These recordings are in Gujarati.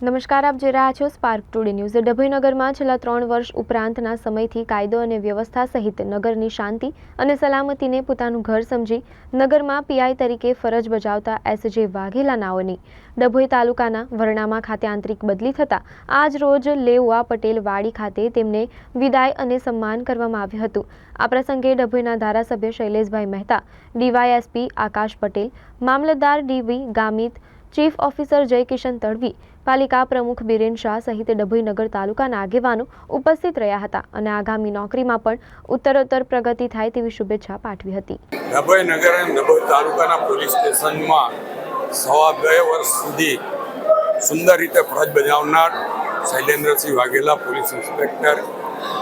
નમસ્કાર, આપ જોઈ રહ્યા છો સ્પાર્ક ટુડે ન્યૂઝ ડભોઈનગરમાં છેલ્લા ત્રણ વર્ષ ઉપરાંતના સમયથી કાયદો અને વ્યવસ્થા સહિત નગરની શાંતિ અને સલામતીને પોતાનું ઘર સમજી નગરમાં પીઆઈ તરીકે ફરજ બજાવતા એસજે વાઘેલા ડભોઈ તાલુકાના વરણામા ખાતે આંતરિક બદલી થતાં આજ રોજ લેઉઆ પટેલ વાડી ખાતે તેમને વિદાય અને સન્માન કરવામાં આવ્યું હતું. આ પ્રસંગે ડભોઈના ધારાસભ્ય શૈલેષભાઈ મહેતા, ડીવાયએસપી આકાશ પટેલ, મામલતદાર D V Gamit chief officer Jaykishan Tadvi, પાલિકા પ્રમુખ બિરેન શાહ સહિત ડભોઈનગર તાલુકાના આગેવાનો ઉપસ્થિત રહ્યા હતા અને આગામી નોકરીમાં પણ ઉત્તરોત્તર પ્રગતિ થાય તેવી શુભેચ્છા પાઠવી હતી. ડભોઈનગર અને ડભોઈ તાલુકાના પોલીસ સ્ટેશનમાં સવા બે વર્ષ સુધી સુંદર રીતે ફરજ બજાવનાર શૈલેન્દ્રસિંહ વાઘેલા પોલીસ ઇન્સ્પેક્ટર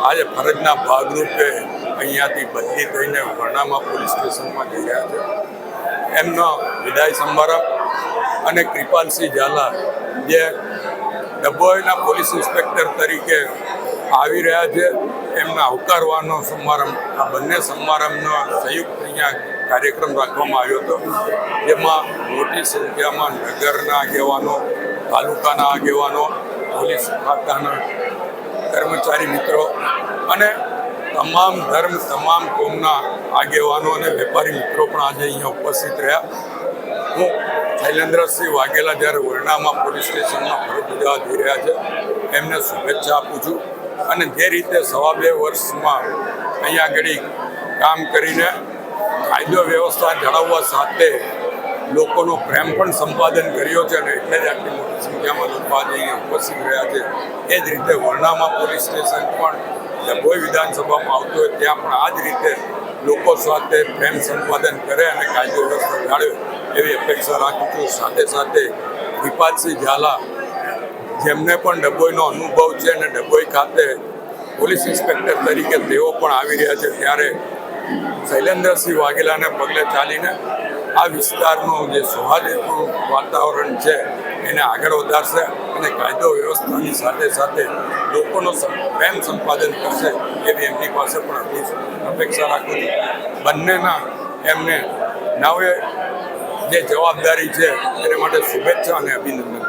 આજે ફરજના ભાગરૂપે અહીંયાથી બદલી થઈને વર્ણામાં પોલીસ સ્ટેશનમાં જઈ રહ્યા છે. એમનો વિદાય સમારંભ અને કૃપાલસિંહ ઝાલા જે ડભોઈના પોલીસ ઇન્સ્પેક્ટર તરીકે આવી રહ્યા છે. એમને આવકારવાનો સમારંભ, આ બંને સમારંભનો સંયુક્ત અહીંયા કાર્યક્રમ રાખવામાં આવ્યો હતો. જેમાં મોટી સંખ્યામાં નગરના આગેવાનો, તાલુકાના આગેવાનો, પોલીસ ખાતાના કર્મચારી મિત્રો અને તમામ ધર્મ, તમામ કોમના આગેવાનો અને વેપારી મિત્રો પણ આજે અહીંયા ઉપસ્થિત રહ્યા. હું શૈલેન્દ્રસિંહ વાઘેલા જ્યારે વર્ણામાં પોલીસ સ્ટેશનમાં ફરજ બજાવવા જઈ રહ્યા છે, એમને શુભેચ્છા આપું છું. અને જે રીતે સવા બે વર્ષમાં અહીંયા આગળ કામ કરીને કાયદો વ્યવસ્થા જાળવવા સાથે લોકોનો પ્રેમ પણ સંપાદન કર્યો છે અને એટલે જ આટલી મોટી સંખ્યામાં લોકો આજે અહીંયા ઉપસ્થિત રહ્યા છે. એ જ રીતે વર્ણામાં પોલીસ સ્ટેશન પણ ડભોઈ વિધાનસભામાં આવતું હોય ત્યાં પણ આ જ રીતે લોકો સાથે પ્રેમ સંપાદન કરે અને કાયદો વ્યવસ્થા જાળવે એવી અપેક્ષા રાખું છું. સાથે સાથે કૃપાલસિંહ ઝાલા, જેમને પણ ડભોઈનો અનુભવ છે અને ડભોઈ ખાતે પોલીસ ઇન્સ્પેક્ટર તરીકે તેઓ પણ આવી રહ્યા છે, ત્યારે શૈલેન્દ્રસિંહ વાઘેલાને પગલે ચાલીને આ વિસ્તારનું જે સૌહાર્દપૂર્ણ વાતાવરણ છે એને આગળ વધારશે અને કાયદો વ્યવસ્થાની સાથે સાથે લોકોનો પ્રેમ સંપાદન કરશે એવી એમની પાસે પણ અપેક્ષ- રાખું છું બંનેના એમને નવે જે જવાબદારી છે, એને માટે શુભેચ્છા અને અભિનંદન.